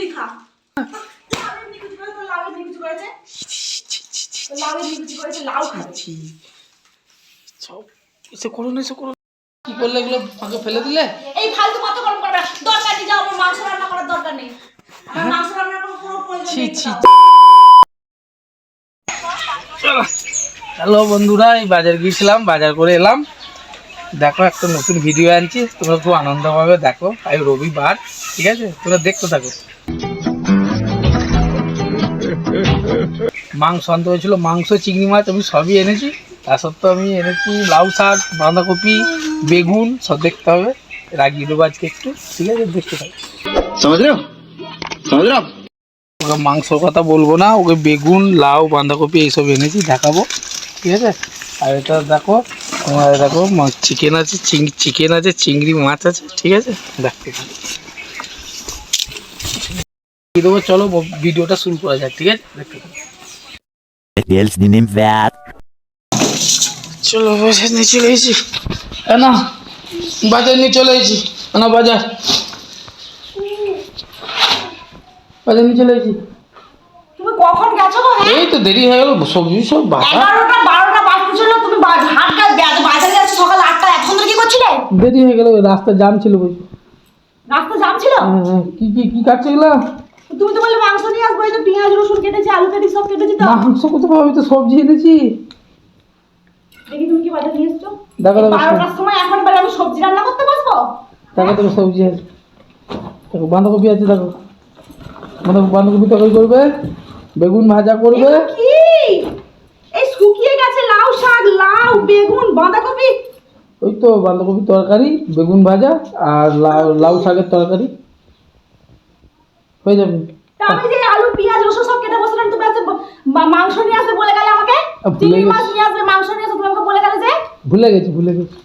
তুই খা। লাউয়ের নিকুচি করে তোর লাউয়ের নিকুচি করেছে? তোর লাউয়ের নিকুচি করেছে লাউ খাবে। ছি সব এসে করো না এসে করো না। কি করলে এগুলো? ফাঁকে ফেলে দিলে? এই ফালতু মাথা গরম করবে? দরকার নেই যাও আমার মাংস রান্না করার দরকার নেই। আমার মাংস রান্না করার কোনো প্রয়োজন ছি নেই। হ্যালো বন্ধুরা এই বাজার গিয়েছিলাম বাজার করে এলাম। দেখো একটা নতুন ভিডিও আনছি তোমরা খুব আনন্দ পাবে দেখো। আজ রবিবার ঠিক আছে? তোমরা দেখতে থাকো। মাংস আনতে হয়েছিল মাংস চিংড়ি মাছ আমি সবই এনেছি। তা সত্ত্বেও আমি এনেছি লাউ শাক বাঁধাকপি বেগুন সব দেখতে হবে। রাগি দেবো আজকে একটু ঠিক আছে? দেখতে পাই ওকে মাংসর কথা বলব না ওকে বেগুন লাউ বাঁধাকপি এইসব এনেছি দেখাবো ঠিক আছে? আর এটা দেখো তোমার দেখো চিকেন আছে চিকেন আছে চিংড়ি মাছ আছে ঠিক আছে? দেখতে দেবো চলো ভিডিওটা শুরু করা যাক ঠিক আছে? দেখতে. চলো বাজার নিয়ে চলে এসেছি। এ না বাজার নিয়ে চলে এসেছি। এ না বাজার। বাজার নিয়ে চলে এসেছি। তুমি কখন গেছো গো হ্যাঁ? এই তো দেরি হয়ে গেল সবজি সব বাজতে ছিল তুমি হাট বাজারে যাচ্ছ সকাল আটটা এখন ধরে কি করছিলে? দেরি হয়ে গেল রাস্তা জাম ছিল বুঝি রাস্তা জাম ছিল? হ্যাঁ, হ্যাঁ। কি কি কি কাটছে এগুলো? তুমি তো বললে মাংস নিয়ে আসব এই তো পেঁয়াজ রসুন কেটেছি আলু কেটেছি সব কেটেছি তো। মাংস কত পাবো? আমি তো সবজি এনেছি। দেখি তুমি কি বাজার নিয়ে এসছো? দেখো দেখো বারোটার সময় এখন বেলা আমি সবজি রান্না করতে বসবো? দেখো দেখো সবজি আছে। দেখো বাঁধাকপি আছে দেখো। বাঁধা- বাঁধাকপি তরকারি করবে বেগুন ভাজা করবে। কি এই শুকিয়ে গেছে লাউ শাক লাউ বেগুন বাঁধাকপি। ওই তো বাঁধাকপি তরকারি বেগুন ভাজা আর লাউ লাউ শাকের তরকারি। হয়ে যাবে। আমি যে আলু পেঁয়াজ রসুন সব কেটে বসলাম মাংস নিয়ে আসবে বলে গেলে আমাকে? চিংড়ি মাছ নিয়ে আসবে মাংস নিয়ে আসবে তুমি আমাকে বলে গেলে যে? ভুলে গেছি ভুলে গেছি।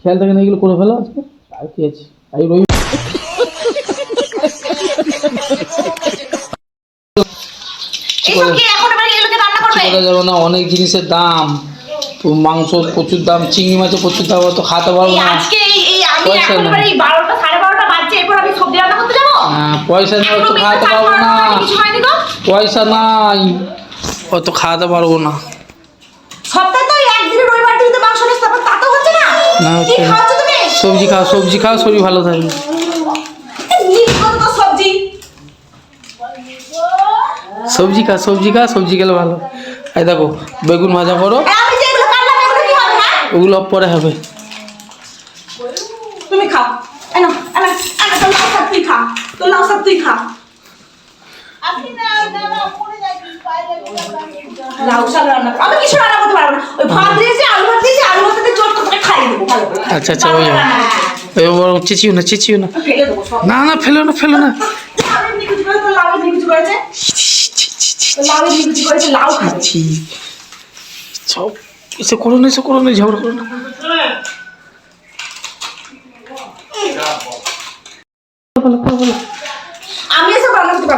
খেয়াল থাকে না এগুলো করে ফেলো আজকে আর কি আছে? আর রবি অনেক জিনিসের দাম তো মাংস প্রচুর দাম চিংড়ি মাছের প্রচুর দাম অত খাতে পারব না। পয়সা নেই। পয়সা নেই অত খাওয়াতে পারব না। পয়সা নাই অত খাওয়াতে পারব না। সবজি খাও সবজি খাও শরীর ভালো থাকবে সবজি। খা সবজি খা সবজি খেলে ভালো। এই দেখো বেগুন ভাজা করো। হ্যাঁ? ওগুলো পরে হবে। তুমি খাও এনো এনো এনো তোর লাউ শাক তোর লাউ শাক তুই খা। লাউ শাক রান্না করো। আমি কিছু রান্না করতে পারব না? ওই ভাত দিয়েছি আলু ভাত দিয়েছি আলু ভাত দিয়ে চট করে খাইয়ে দেবো ভালো করে। আচ্ছা আচ্ছা ওই চেঁচিও না চেঁচিও না। সব। না না ফেলো না ফেলো না। সব এসে করো না এসে করো না ঝগড়া করো না। বলো, বলো, বলো। আমি এসব রান্না করতে পারব না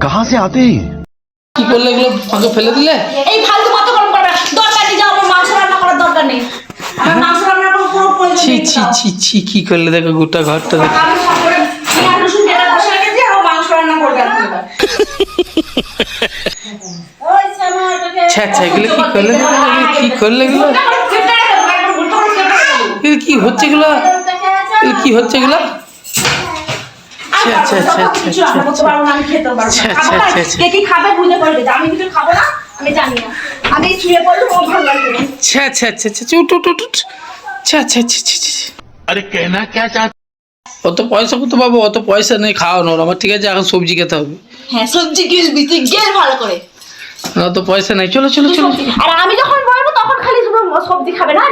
कहां से आते हैं ये? কি করলে এগুলো ফাঁকে ফেলে দিলে এই ফালতু মাথা গরম করবে না। দরকার নেই যাও আমার মাংস রান্না করার দরকার নেই আমার মাংস রান্না করার কোনো প্রয়োজন ছি নেই ছি যাও। ছি ছি কি করলে দেখো গোটা ঘরটা দেখো আমি সব করে পেঁয়াজ রসুন কেটে বসে রেখেছি আর ও মাংস রান্না করবে এখন এবার। ওই শ্যামাটাকে- ছ্যা, ছ্যা, এগুলো কি করলে? এগুলো কি করলে এগুলো? উল্টো করে কেটে রেখে দেবো, একবার উল্টো করে কেটে রেখে দেবো। এগুলো কি হচ্ছে এগুলো এগুলো কি হচ্ছে এগুলো অত পয়সা কত পাবো অত পয়সা নেই খাওয়ানোর আমার ঠিক আছে এখন সবজি খেতে হবে হ্যাঁ সবজি ভালো করে পয়সা নেই চলো চলো চলো আমি যখন বলব তখন খালি সবজি খাবে না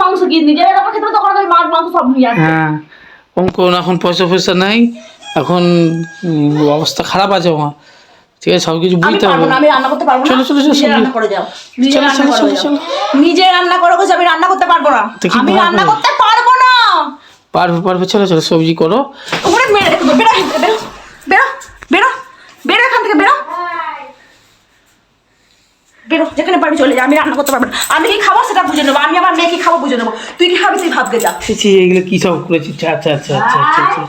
মাংস তখন মাংস সব নিয়ে আসবে হ্যাঁ কোন এখন পয়সা পয়সা নাই এখন অবস্থা খারাপ আছে আমার ঠিক আছে সব কিছু বুঝতে পারব হবে। না আমি রান্না করতে পারব না। চলো, চলো, চলো, রান্না করে যাও। নিজে রান্না চলো। নিজে রান্না করো আমি রান্না করতে পারব না। কি আমি রান্না করতে পারব না। পারবে পারবে চলো চলো সবজি করো। ওখানে মেরে বেরো বেরো বেরো বেরো বেরো এখান থেকে বেরো। বেরো যেখানে পারবি চলে যা আমি রান্না করতে পারব না। আমি কি খাব সেটা বুঝে নেব আমি আমার মেয়ে কি খাব বুঝে নেব। তুই কি খাবি তুই ভাবকে যা। এগুলো কি সব করেছি আচ্ছা আচ্ছা আচ্ছা আচ্ছা আচ্ছা আচ্ছা।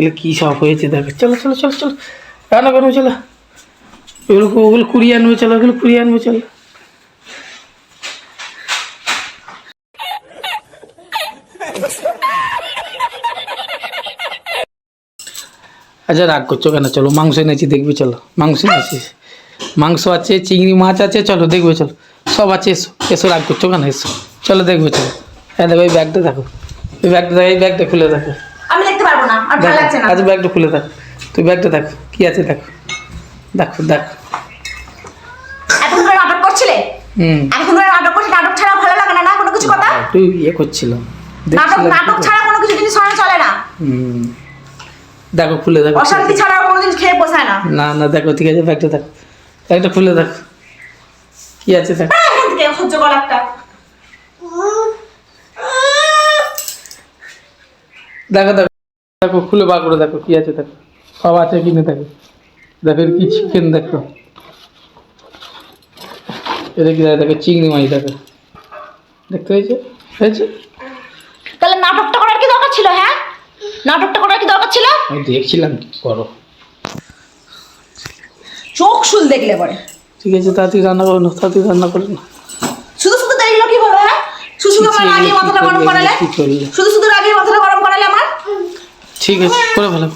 এগুলো কি সব হয়েছে? দেখো চলো চলো চলো চলো। রান্না করব চলো। ওগুলো ওগুলো কুড়িয়ে আনবে, চলো ওগুলো কুড়িয়ে আনবে, চলো। আচ্ছা রাগ করছ কেন? চলো, মাংস এনেছি, দেখবি, চলো। মাংস এনেছি। মাংস আছে, চিংড়ি মাছ আছে, চলো, দেখবে, চলো। সব আছে, এসো এসো, রাগ করছ কেন? এসো। চলো, দেখবে, চলো। হ্যাঁ দেখো, এই ব্যাগটা দেখো। এই ব্যাগটা দেখো, এই ব্যাগটা খুলে দেখো আমি দেখতে পারব না আর ভালো লাগছে না। আচ্ছা ব্যাগটা খুলে দেখো। তুই ব্যাগটা দেখো কি আছে দেখো। দেখো দেখো। এখন ধরে নাটক করছিলে? হুম। এখন নাটক নাটক ছাড়া ভালো লাগে না না কোনো কিছু কথা? একটু ইয়ে করছিলাম। নাটক নাটক ছাড়া কোনো কিছু জিনিস হয় চলে না। হুম। দেখো খুলে দেখো। অশান্তি ছাড়া আর কোনোদিন খেয়ে পোষায় না। না না দেখো ঠিক আছে ব্যাগটা দেখো। ব্যাগটা খুলে দেখো। কি আছে দেখো। থেকে সহ্য কর একটা। দেখো দেখো। দেখো খুলে বার করে দেখো কি আছে দেখো। সব আছে কিনে দেখো। দেখো কি চিকেন দেখো। এটা কি দেখো চিংড়ি মাছ দেখো। দেখতে হয়েছে? হয়েছে? তাহলে নাটকটা করার কি দরকার ছিল হ্যাঁ? নাটকটা করার কি দরকার ছিল? আমি দেখছিলাম কি করো? চোখ শুল দেখলে পরে। ঠিক আছে তাড়াতাড়ি রান্না করো না তাড়াতাড়ি রান্না করো না। শুধু শুধু দেখল কি হলো হ্যাঁ? শুধু শুধু আমার কি মাথাটা গরম করালে করলে? শুধু শুধু রাগিয়ে মাথাটা গরম করালে আমার ঠিক আছে করে ভালো